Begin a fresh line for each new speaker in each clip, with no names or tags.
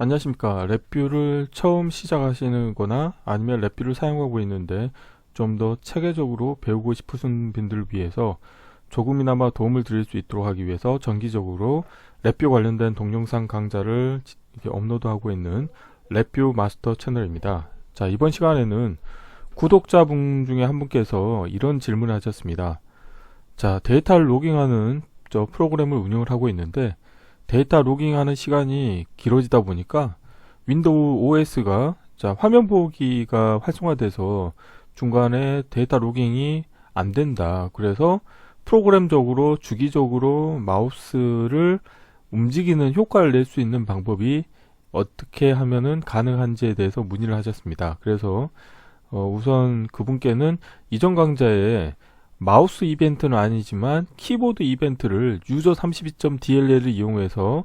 안녕하십니까. 랩뷰를 처음 시작하시는 거나 아니면 랩뷰를 사용하고 있는데 좀 더 체계적으로 배우고 싶으신 분들을 위해서 조금이나마 도움을 드릴 수 있도록 하기 위해서 정기적으로 랩뷰 관련된 동영상 강좌를 업로드하고 있는 랩뷰 마스터 채널입니다. 자, 이번 시간에는 구독자분 중에 한 분께서 이런 질문을 하셨습니다. 자, 데이터를 로깅하는 저 프로그램을 운영을 하고 있는데 데이터 로깅하는 시간이 길어지다 보니까 윈도우 OS가 자, 화면 보기가 활성화돼서 중간에 데이터 로깅이 안 된다. 그래서 프로그램적으로 주기적으로 마우스를 움직이는 효과를 낼 수 있는 방법이 어떻게 하면은 가능한지에 대해서 문의를 하셨습니다. 그래서 어, 우선 그분께는 이전 강좌에 마우스 이벤트는 아니지만 키보드 이벤트를 유저 32.dll을 이용해서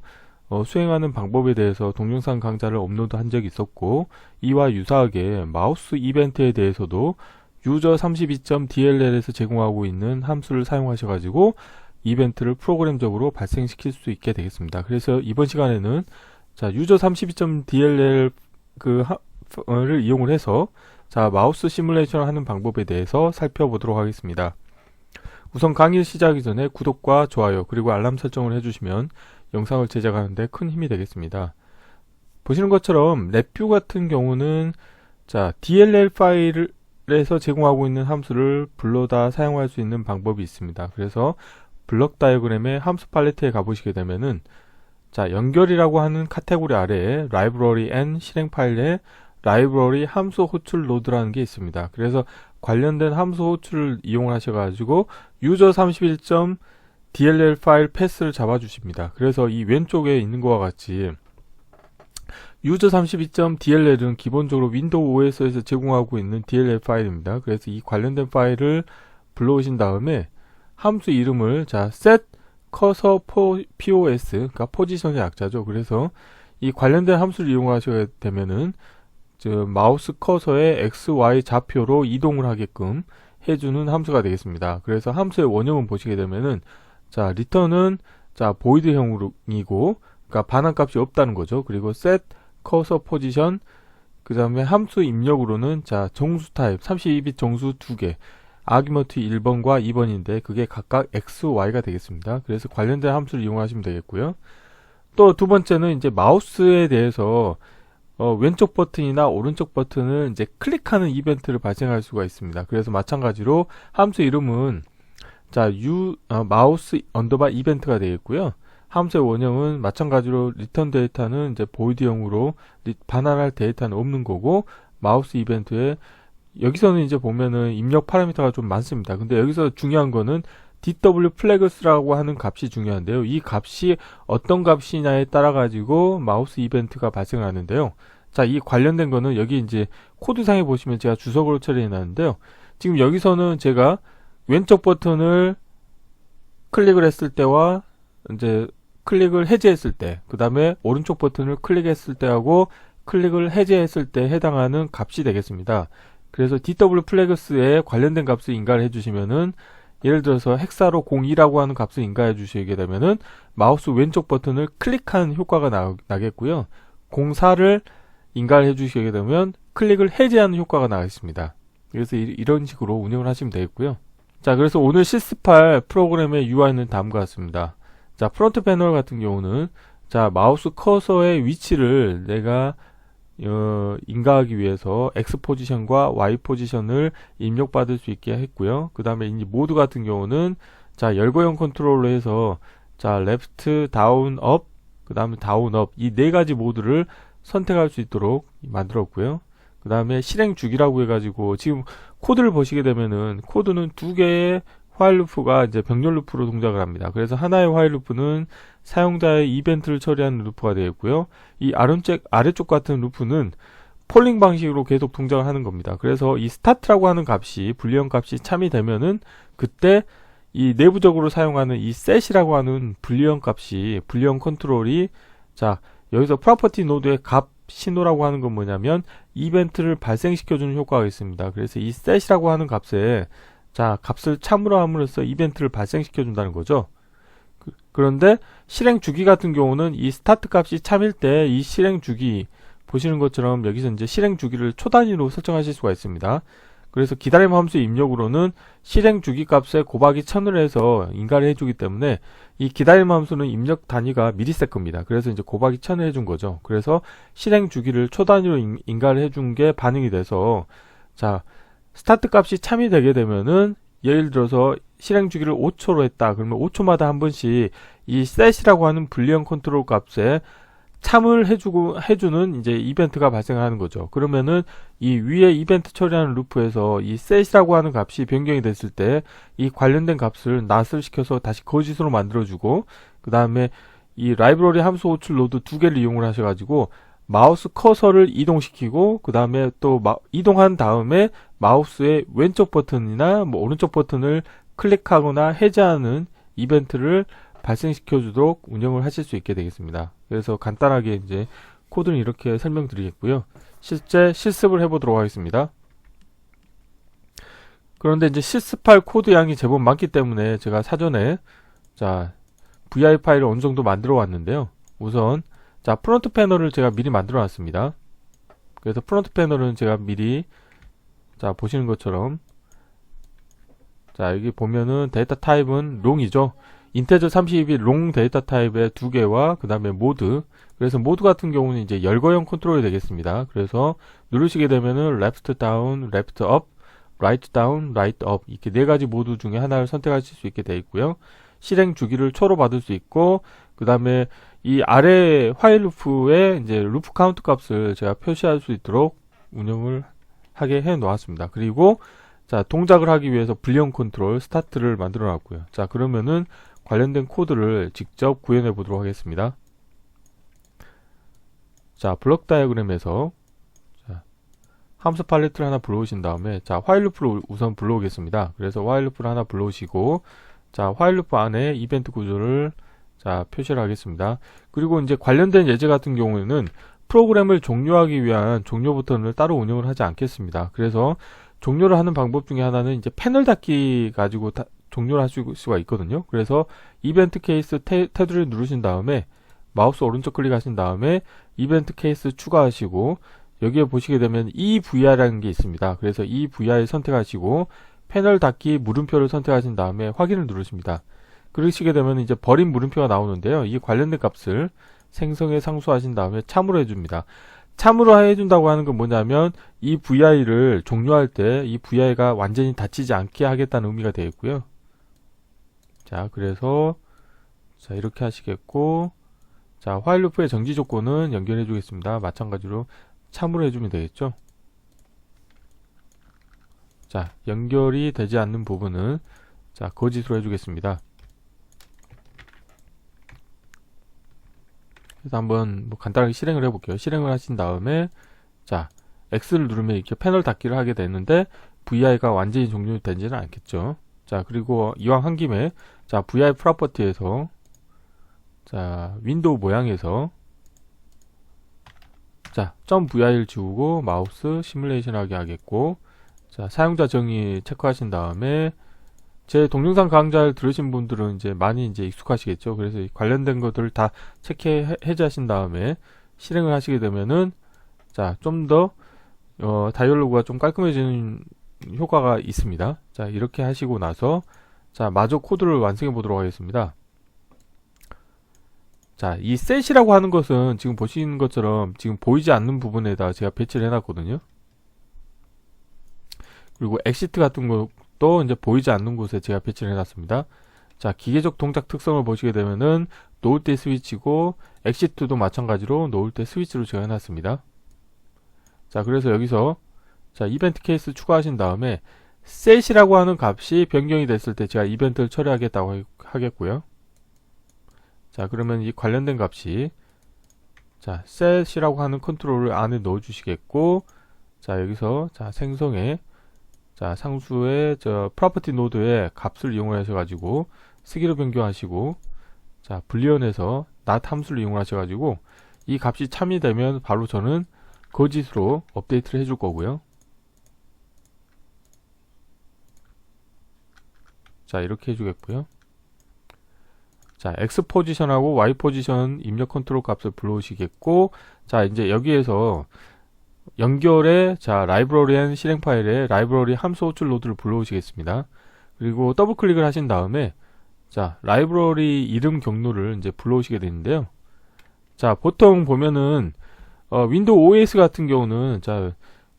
어, 수행하는 방법에 대해서 동영상 강좌를 업로드 한 적이 있었고 이와 유사하게 마우스 이벤트에 대해서도 유저 32.dll에서 제공하고 있는 함수를 사용하셔 가지고 이벤트를 프로그램적으로 발생시킬 수 있게 되겠습니다. 그래서 이번 시간에는 자 유저 32.dll 그를 이용을 해서 자 마우스 시뮬레이션을 하는 방법에 대해서 살펴보도록 하겠습니다. 우선 강의 시작하기 전에 구독과 좋아요 그리고 알람 설정을 해주시면 영상을 제작하는데 큰 힘이 되겠습니다. 보시는 것처럼 랩뷰 같은 경우는 자 DLL 파일에서 제공하고 있는 함수를 불러다 사용할 수 있는 방법이 있습니다. 그래서 블럭 다이어그램의 함수 팔레트에 가보시게 되면은 자 연결이라고 하는 카테고리 아래에 라이브러리 n 실행 파일에 라이브러리 함수 호출 로드라는 게 있습니다. 그래서 관련된 함수 호출을 이용하셔가지고 유저 31.dll 파일 패스를 잡아주십니다. 그래서 이 왼쪽에 있는 것과 같이 유저 32.dll은 기본적으로 윈도우 OS에서 제공하고 있는 DLL 파일입니다. 그래서 이 관련된 파일을 불러오신 다음에 함수 이름을 자 set cursor pos 그러니까 포지션의 약자죠. 그래서 이 관련된 함수를 이용하셔야 되면은 저 마우스 커서의 x, y 좌표로 이동을 하게끔 해주는 함수가 되겠습니다. 그래서 함수의 원형은 보시게 되면은 자 리턴은 자 보이드형이고 그러니까 반환값이 없다는 거죠. 그리고 set cursor position 그 다음에 함수 입력으로는 자 정수 타입 32빗 정수 두개 아규먼트 1번과 2번인데 그게 각각 x, y가 되겠습니다. 그래서 관련된 함수를 이용하시면 되겠고요. 또 두 번째는 이제 마우스에 대해서 어, 왼쪽 버튼이나 오른쪽 버튼을 이제 클릭하는 이벤트를 발생할 수가 있습니다. 그래서 마찬가지로 함수 이름은 자, 유, 어, 마우스 언더바 이벤트가 되겠고요. 함수의 원형은 마찬가지로 리턴 데이터는 이제 보이드형으로 리- 반환할 데이터는 없는 거고 마우스 이벤트에 여기서는 이제 보면은 입력 파라미터가 좀 많습니다. 근데 여기서 중요한 거는 DW 플래그스라고 하는 값이 중요한데요. 이 값이 어떤 값이냐에 따라 가지고 마우스 이벤트가 발생하는데요. 자, 이 관련된 거는 여기 이제 코드상에 보시면 제가 주석으로 처리해 놨는데요. 지금 여기서는 제가 왼쪽 버튼을 클릭을 했을 때와 이제 클릭을 해제했을 때, 그 다음에 오른쪽 버튼을 클릭했을 때하고 클릭을 해제했을 때 해당하는 값이 되겠습니다. 그래서 DW 플래그스에 관련된 값을 인가를 해주시면은 예를 들어서 헥사로 02라고 하는 값을 인가해 주시게 되면은 마우스 왼쪽 버튼을 클릭한 효과가 나, 나겠고요. 04를 인가를 해 주시게 되면 클릭을 해제하는 효과가 나겠습니다. 그래서 이, 런 식으로 운영을 하시면 되겠고요. 자, 그래서 오늘 시스8 프로그램의 UI는 다음과 같습니다. 자, 프론트 패널 같은 경우는 자, 마우스 커서의 위치를 내가 어, 인가하기 위해서 X 포지션과 Y 포지션을 입력받을 수 있게 했고요. 그 다음에 이제 모드 같은 경우는 자 열거형 컨트롤로 해서 자 레프트, 다운, 업, 그 다음에 다운, 업이네 가지 모드를 선택할 수 있도록 만들었고요. 그 다음에 실행 주기라고 해가지고 지금 코드를 보시게 되면은 코드는 두 개의 화일 루프가 이제 병렬 루프로 동작을 합니다. 그래서 하나의 화일 루프는 사용자의 이벤트를 처리하는 루프가 되겠고요. 이 아래쪽, 아래쪽 같은 루프는 폴링 방식으로 계속 동작을 하는 겁니다. 그래서 이 스타트라고 하는 값이 불리언 값이 참이 되면은 그때 이 내부적으로 사용하는 이 set이라고 하는 불리언 값이 불리언 컨트롤이 자 여기서 프로퍼티 노드의 값 신호라고 하는 건 뭐냐면 이벤트를 발생시켜주는 효과가 있습니다. 그래서 이 set이라고 하는 값에 자 값을 참으로 함으로써 이벤트를 발생시켜준다는 거죠. 그런데 실행 주기 같은 경우는 이 스타트 값이 참일 때 이 실행 주기 보시는 것처럼 여기서 이제 실행 주기를 초 단위로 설정하실 수가 있습니다. 그래서 기다림 함수 입력으로는 실행 주기 값에 곱하기 1000을 해서 인가를 해주기 때문에 이 기다림 함수는 입력 단위가 미리세컨입니다. 그래서 이제 곱하기 1000을 해준 거죠. 그래서 실행 주기를 초 단위로 인- 인가를 해준 게 반응이 돼서 자 스타트 값이 참이 되게 되면은 예를 들어서 실행 주기를 5초로 했다. 그러면 5초마다 한 번씩 이 set이라고 하는 불리언 컨트롤 값에 참을 해주고 해주는 이제 이벤트가 발생하는 거죠. 그러면은 이 위에 이벤트 처리하는 루프에서 이 set이라고 하는 값이 변경이 됐을 때 이 관련된 값을 낫을 시켜서 다시 거짓으로 만들어주고 그 다음에 이 라이브러리 함수 호출 로드 두 개를 이용을 하셔가지고 마우스 커서를 이동시키고 그 다음에 또 마- 이동한 다음에 마우스의 왼쪽 버튼이나 뭐 오른쪽 버튼을 클릭하거나 해제하는 이벤트를 발생시켜 주도록 운영을 하실 수 있게 되겠습니다. 그래서 간단하게 이제 코드는 이렇게 설명드리겠고요. 실제 실습을 해보도록 하겠습니다. 그런데 이제 실습할 코드 양이 제법 많기 때문에 제가 사전에 자 vi 파일을 어느 정도 만들어 왔는데요. 우선 자 프론트 패널을 제가 미리 만들어 놨습니다. 그래서 프론트 패널은 제가 미리 자 보시는 것처럼 자 여기 보면은 데이터 타입은 롱이죠. 인테저 32비 롱 데이터 타입의 두 개와 그 다음에 모드 그래서 모드 같은 경우는 이제 열거형 컨트롤이 되겠습니다. 그래서 누르시게 되면은 left down, left up, right down, right up 이렇게 네 가지 모드 중에 하나를 선택하실 수 있게 되어 있고요. 실행 주기를 초로 받을 수 있고 그 다음에 이 아래 화일 루프에 이제 루프 카운트 값을 제가 표시할 수 있도록 운영을 하게 해 놓았습니다. 그리고 자 동작을 하기 위해서 불리언 컨트롤 스타트를 만들어 놨고요. 자 그러면은 관련된 코드를 직접 구현해 보도록 하겠습니다. 자 블록 다이어그램에서 자, 함수 팔레트를 하나 불러오신 다음에 자 화일 루프를 우선 불러오겠습니다. 그래서 화일 루프를 하나 불러오시고 자 화일 루프 안에 이벤트 구조를 자 표시를 하겠습니다. 그리고 이제 관련된 예제 같은 경우에는 프로그램을 종료하기 위한 종료 버튼을 따로 운영을 하지 않겠습니다. 그래서 종료를 하는 방법 중에 하나는 이제 패널 닫기 가지고 다- 종료를 하실 수가 있거든요. 그래서 이벤트 케이스 테, 테두리를 누르신 다음에 마우스 오른쪽 클릭하신 다음에 이벤트 케이스 추가하시고 여기에 보시게 되면 EVR라는 게 있습니다. 그래서 EVR 선택하시고 패널 닫기 물음표를 선택하신 다음에 확인을 누르십니다. 그러시게 되면 이제 버린 물음표가 나오는데요. 이 관련된 값을 생성에 상수하신 다음에 참으로 해줍니다. 참으로 해준다고 하는 건 뭐냐면 이 VI를 종료할 때 이 VI가 완전히 닫히지 않게 하겠다는 의미가 되겠고요. 자, 그래서 자 이렇게 하시겠고 자 화일 루프의 정지 조건은 연결해 주겠습니다. 마찬가지로 참으로 해주면 되겠죠. 자 연결이 되지 않는 부분은 자 거짓으로 해주겠습니다. 그래서 한번 뭐 간단하게 실행을 해볼게요. 실행을 하신 다음에 자 X를 누르면 이렇게 패널 닫기를 하게 되는데 VI가 완전히 종료되지는 않겠죠. 자 그리고 이왕 한 김에 자 VI 프로퍼티에서 자 윈도우 모양에서 자점 VI를 지우고 마우스 시뮬레이션 하게 하겠고 자 사용자 정의 체크하신 다음에 제 동영상 강좌를 들으신 분들은 이제 많이 이제 익숙하시겠죠. 그래서 이 관련된 것들을 다 체크해 해제하신 다음에 실행을 하시게 되면은 자 좀더 어, 다이얼로그가 좀 깔끔해지는 효과가 있습니다. 자 이렇게 하시고 나서 자 마저 코드를 완성해 보도록 하겠습니다. 자, 이 set이라고 하는 것은 지금 보시는 것처럼 지금 보이지 않는 부분에다 제가 배치를 해놨거든요. 그리고 exit 같은 것 도 이제 보이지 않는 곳에 제가 배치를 해놨습니다. 자, 기계적 동작 특성을 보시게 되면은 놓을 때 스위치고 exit도 마찬가지로 놓을 때 스위치로 제가 해놨습니다. 자, 그래서 여기서 자, 이벤트 케이스 추가하신 다음에 set이라고 하는 값이 변경이 됐을 때 제가 이벤트를 처리하겠다고 하- 하겠고요. 자 그러면 이 관련된 값이 자 set이라고 하는 컨트롤을 안에 넣어 주시겠고 자 여기서 자 생성에 자 상수의 저 property 노드의 값을 이용하셔 가지고 쓰기로 변경하시고 자 불리언에서 not 함수를 이용하셔 가지고 이 값이 참이 되면 바로 저는 거짓으로 업데이트를 해줄 거고요. 자 이렇게 해주겠고요. 자, X 포지션하고 Y 포지션 입력 컨트롤 값을 불러오시겠고, 자, 이제 여기에서 연결에, 자, 라이브러리한 실행 파일에 라이브러리 함수 호출 노드를 불러오시겠습니다. 그리고 더블 클릭을 하신 다음에, 자, 라이브러리 이름 경로를 이제 불러오시게 되는데요. 자, 보통 보면은, 어, 윈도우 OS 같은 경우는, 자,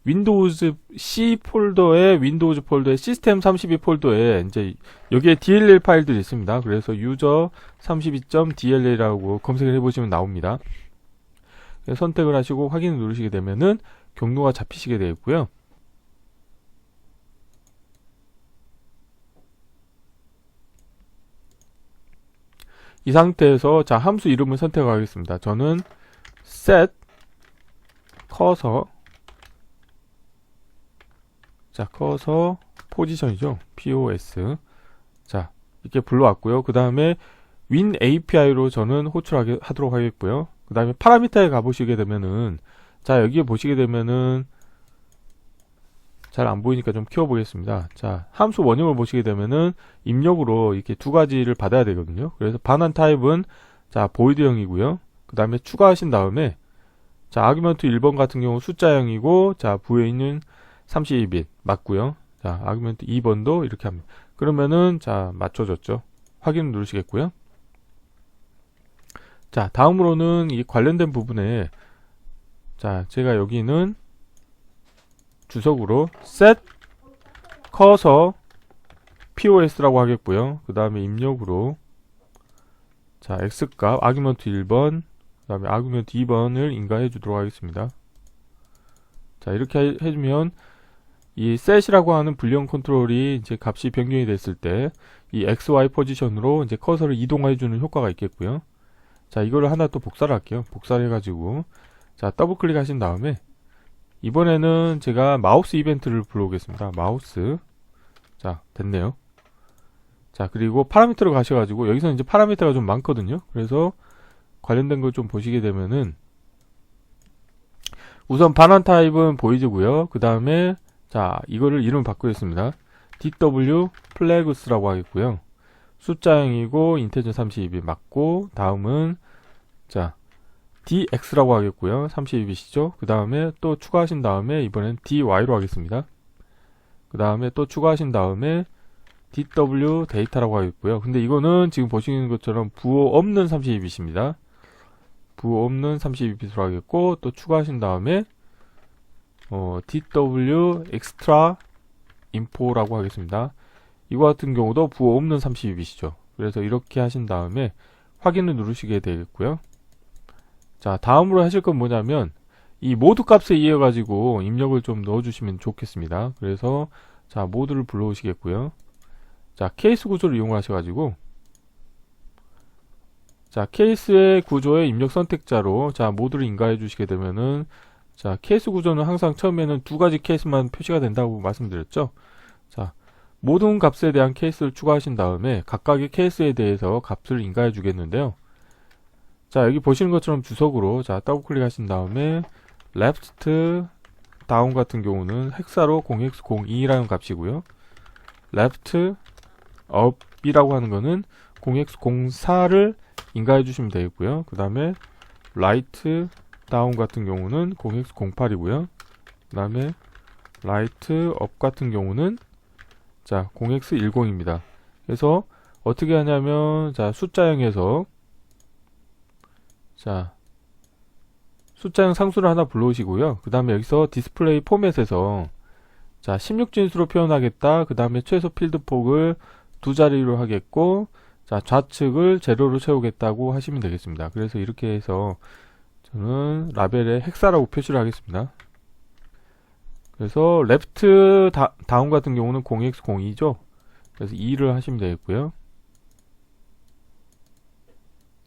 윈도우즈 C 폴더에 윈도우즈 폴더에 시스템 32 폴더에 이제 여기에 DLL 파일들이 있습니다. 그래서 유저 32.dll이라고 검색을 해보시면 나옵니다. 선택을 하시고 확인을 누르시게 되면은 경로가 잡히시게 되겠고요. 이 상태에서 자 함수 이름을 선택하겠습니다. 저는 set 커서 자, 커서 포지션이죠. POS. 자, 이렇게 불러왔고요. 그 다음에 윈 API로 저는 호출하게 하도록 하겠고요. 그 다음에 파라미터에 가보시게 되면은 자, 여기에 보시게 되면은 잘 안 보이니까 좀 키워보겠습니다. 자, 함수 원형을 보시게 되면은 입력으로 이렇게 두 가지를 받아야 되거든요. 그래서 반환 타입은 자, 보이드형이고요. 그 다음에 추가하신 다음에 자, 아규먼트 1번 같은 경우 숫자형이고 자, 부에 있는 32빗 맞고요. 자, 아규먼트 2번도 이렇게 합니다. 그러면은 자, 맞춰졌죠. 확인 누르시겠고요. 자, 다음으로는 이 관련된 부분에 자, 제가 여기는 주석으로 set cursor POS라고 하겠고요. 그 다음에 입력으로 자, X값 아규먼트 1번 그 다음에 아규먼트 2번을 인가해 주도록 하겠습니다. 자, 이렇게 해- 해주면 이 set이라고 하는 불리형 컨트롤이 이제 값이 변경이 됐을 때 이 XY 포지션으로 이제 커서를 이동해 주는 효과가 있겠고요. 자, 이거를 하나 또 복사를 할게요. 복사를 해가지고 자, 더블 클릭하신 다음에 이번에는 제가 마우스 이벤트를 불러오겠습니다. 마우스 자, 됐네요. 자, 그리고 파라미터로 가셔가지고 여기서 이제 파라미터가 좀 많거든요. 그래서 관련된 걸 좀 보시게 되면은 우선 반환 타입은 보이즈고요. 그 다음에 자 이거를 이름 바꾸겠습니다. DW 플래그스라고 하겠고요. 숫자형이고 인테저 32비 맞고 다음은 자 DX라고 하겠고요. 32비시죠. 그 다음에 또 추가하신 다음에 이번엔 DY로 하겠습니다. 그 다음에 또 추가하신 다음에 DW 데이터라고 하겠고요. 근데 이거는 지금 보시는 것처럼 부호 없는 32비트입니다. 부호 없는 32비트로 하겠고 또 추가하신 다음에 어, DW extra info라고 하겠습니다. 이거 같은 경우도 부호 없는 32비트죠. 그래서 이렇게 하신 다음에 확인을 누르시게 되겠고요. 자, 다음으로 하실 건 뭐냐면 이 모드 값에 의해 가지고 입력을 좀 넣어 주시면 좋겠습니다. 그래서 자, 모드를 불러 오시겠고요. 자, 케이스 구조를 이용하셔 가지고 자, 케이스의 구조의 입력 선택자로 자, 모드를 인가해 주시게 되면은 자, 케이스 구조는 항상 처음에는 두 가지 케이스만 표시가 된다고 말씀드렸죠. 자, 모든 값에 대한 케이스를 추가하신 다음에 각각의 케이스에 대해서 값을 인가해 주겠는데요. 자, 여기 보시는 것처럼 주석으로 자, 더블 클릭하신 다음에 left 다운 같은 경우는 헥사로 0x02라는 값이고요. left up이라고 하는 거는 0x04를 인가해 주시면 되겠고요. 그 다음에 right 다운 같은 경우는 0x08이고요. 그 다음에 right up 같은 경우는 자 0x10입니다. 그래서 어떻게 하냐면 자 숫자형에서 자 숫자형 상수를 하나 불러오시고요. 그 다음에 여기서 디스플레이 포맷에서 자 16진수로 표현하겠다. 그 다음에 최소 필드 폭을 두 자리로 하겠고 자 좌측을 제로로 채우겠다고 하시면 되겠습니다. 그래서 이렇게 해서 저는 라벨에 헥사라고 표시를 하겠습니다. 그래서 레프트 다, 다운 같은 경우는 0x02죠. 그래서 2를 하시면 되겠고요.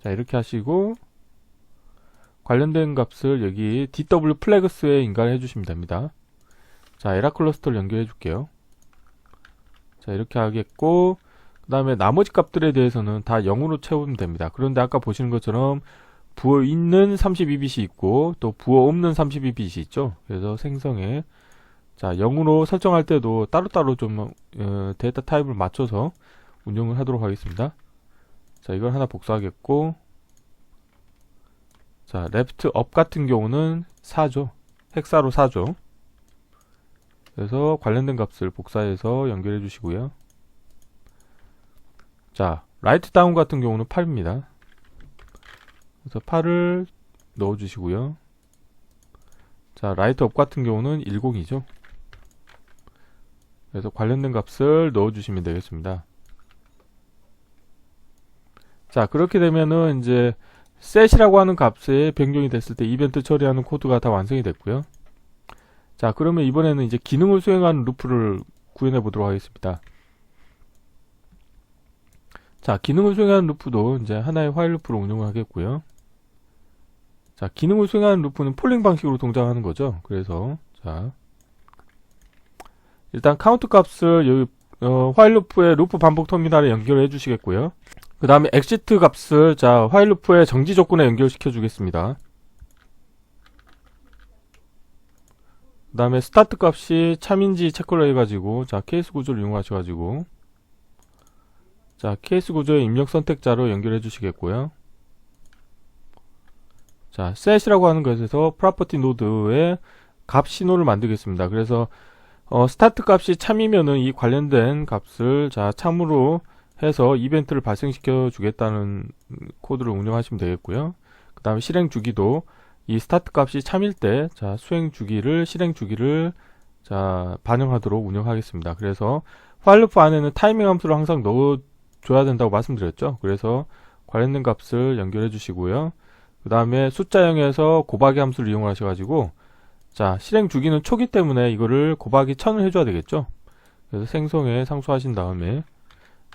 자 이렇게 하시고 관련된 값을 여기 DW 플래그스에 인가해 주시면 됩니다. 자 에라 클러스터를 연결해 줄게요. 자 이렇게 하겠고 그 다음에 나머지 값들에 대해서는 다 0으로 채우면 됩니다. 그런데 아까 보시는 것처럼 부어 있는 32빛이 있고 또 부어 없는 32빛이 있죠. 그래서 생성에 자 0으로 설정할 때도 따로따로 좀 어, 데이터 타입을 맞춰서 운영을 하도록 하겠습니다. 자, 이걸 하나 복사하겠고, 자, left up 같은 경우는 4죠. 헥사로 4죠. 그래서 관련된 값을 복사해서 연결해 주시고요. 자, 라이트 다운 같은 경우는 8입니다. 그래서 8을 넣어 주시고요. 자, 라이트 업 같은 경우는 10이죠. 그래서 관련된 값을 넣어 주시면 되겠습니다. 자, 그렇게 되면은 이제 set이라고 하는 값에 변경이 됐을 때 이벤트 처리하는 코드가 다 완성이 됐고요. 자, 그러면 이번에는 이제 기능을 수행하는 루프를 구현해 보도록 하겠습니다. 자, 기능을 수행하는 루프도 이제 하나의 화일 루프로 운영을 하겠고요. 자, 기능을 수행하는 루프는 폴링 방식으로 동작하는 거죠. 그래서 자, 일단 카운트 값을 여기 어, 화일 루프의 루프 반복 터미널에 연결해 주시겠고요. 그 다음에 엑시트 값을 자 화일 루프의 정지 조건에 연결시켜 주겠습니다. 그 다음에 스타트 값이 참인지 체크를 해가지고 자 케이스 구조를 이용하셔가지고 자 케이스 구조의 입력 선택자로 연결해 주시겠고요. 자 set이라고 하는 것에서 property 노드에 값 신호를 만들겠습니다. 그래서 어, 스타트 값이 참이면은 이 관련된 값을 자 참으로 해서 이벤트를 발생시켜 주겠다는 코드를 운영하시면 되겠고요. 그 다음에 실행 주기도 이 스타트 값이 참일 때, 자, 수행 주기를, 실행 주기를, 자, 반영하도록 운영하겠습니다. 그래서 while loop 안에는 타이밍 함수를 항상 넣어 줘야 된다고 말씀드렸죠. 그래서 관련된 값을 연결해 주시고요. 그 다음에 숫자 0에서 곱하기 함수를 이용하셔가지고, 자, 실행 주기는 초기 때문에 이거를 곱하기 1000을 해줘야 되겠죠. 그래서 생성에 상수하신 다음에,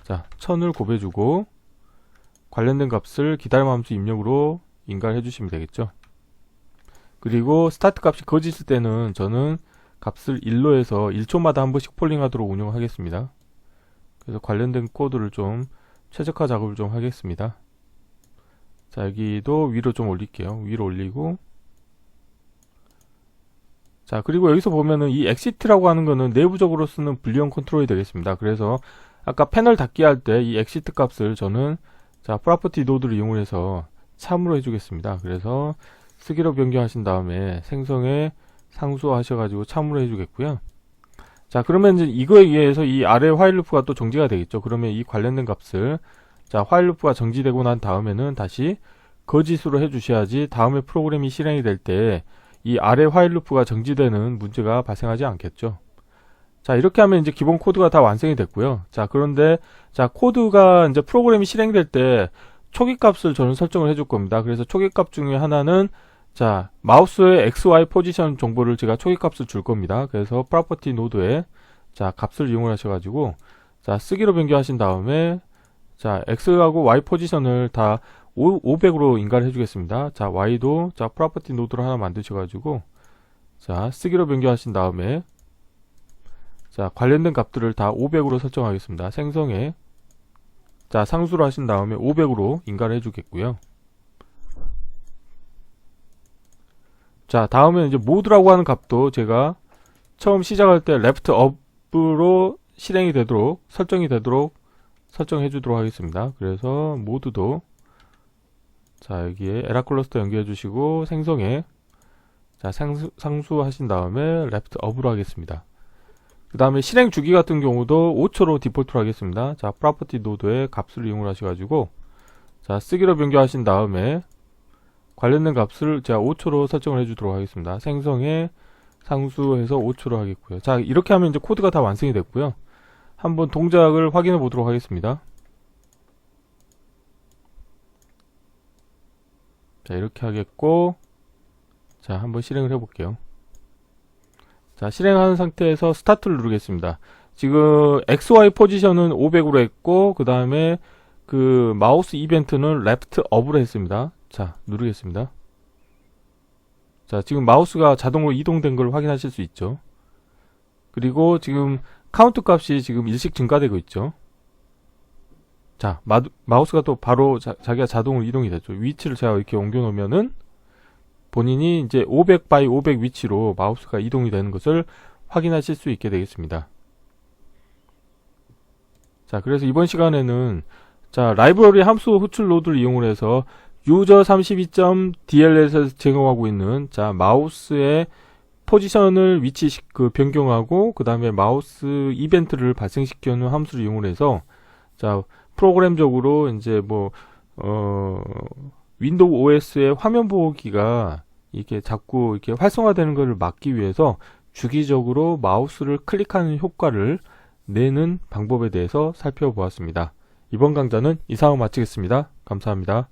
자, 1000을 곱해주고, 관련된 값을 기다림 함수 입력으로 인가해 주시면 되겠죠. 그리고 스타트 값이 거짓일 때는 저는 값을 1로 해서 1초마다 한 번씩 폴링하도록 운영하겠습니다. 그래서 관련된 코드를 좀 최적화 작업을 좀 하겠습니다. 자 여기도 위로 좀 올릴게요. 위로 올리고 자 그리고 여기서 보면은 이 exit라고 하는 거는 내부적으로 쓰는 불리언 컨트롤이 되겠습니다. 그래서 아까 패널 닫기 할 때이 exit 값을 저는 자 property 노드를 이용을 해서 참으로 해주겠습니다. 그래서 쓰기로 변경하신 다음에 생성에 상수하셔가지고 참으로 해주겠고요. 자 그러면 이제 이거에 의해서 이 아래 화일 루프가 또 정지가 되겠죠. 그러면 이 관련된 값을 자 화일 루프가 정지되고 난 다음에는 다시 거짓으로 해주셔야지 다음에 프로그램이 실행이 될때 이 아래 화일 루프가 정지되는 문제가 발생하지 않겠죠. 자 이렇게 하면 이제 기본 코드가 다 완성이 됐고요. 자 그런데 자 코드가 이제 프로그램이 실행될 때 초기 값을 저는 설정을 해줄 겁니다. 그래서 초기 값 중에 하나는 자 마우스의 XY 포지션 정보를 제가 초기 값을 줄 겁니다. 그래서 property 노드에 자 값을 이용을 하셔 가지고 자 쓰기로 변경하신 다음에 자 X하고 Y 포지션을 다 500으로 인가를 해주겠습니다. 자 Y도 자 property 노드를 하나 만드셔가지고 자 쓰기로 변경하신 다음에 자 관련된 값들을 다 500으로 설정하겠습니다. 생성에 자 상수로 하신 다음에 500으로 인가를 해주겠고요. 자 다음에 이제 모드라고 하는 값도 제가 처음 시작할 때 left up으로 실행이 되도록 설정이 되도록 설정해 주도록 하겠습니다. 그래서 모드도 자 여기에 에라 클러스터 연결해 주시고 생성에 자 상수, 상수 하신 다음에 left up으로 하겠습니다. 그 다음에 실행 주기 같은 경우도 5초로 디폴트로 하겠습니다. 자, property 노드에 값을 이용을 하셔 가지고, 자, 쓰기로 변경하신 다음에, 관련된 값을 제가 5초로 설정을 해주도록 하겠습니다. 생성에 상수해서 5초로 하겠고요. 자, 이렇게 하면 이제 코드가 다 완성이 됐고요. 한번 동작을 확인해 보도록 하겠습니다. 자, 이렇게 하겠고, 자, 한번 실행을 해볼게요. 자, 실행하는 상태에서 스타트를 누르겠습니다. 지금 XY 포지션은 500으로 했고, 그 다음에 그 마우스 이벤트는 레프트 업으로 했습니다. 자, 누르겠습니다. 자, 지금 마우스가 자동으로 이동된 걸 확인하실 수 있죠. 그리고 지금 카운트 값이 지금 일씩 증가되고 있죠. 자, 마, 마우스가 또 바로 자, 자기가 자동으로 이동이 됐죠. 위치를 제가 이렇게 옮겨 놓으면은 본인이 이제 500 바이 500 위치로 마우스가 이동이 되는 것을 확인하실 수 있게 되겠습니다. 자, 그래서 이번 시간에는 자, 라이브러리 함수 호출 로드를 이용을 해서 유저 32.dl에서 제공하고 있는 자, 마우스의 포지션을 위치 시- 그 변경하고 그 다음에 마우스 이벤트를 발생시켜 놓은 함수를 이용을 해서 자, 프로그램적으로 이제 뭐 어, 윈도우 OS의 화면 보기가 이게 자꾸 이렇게 활성화되는 것을 막기 위해서 주기적으로 마우스를 클릭하는 효과를 내는 방법에 대해서 살펴보았습니다. 이번 강좌는 이상으로 마치겠습니다. 감사합니다.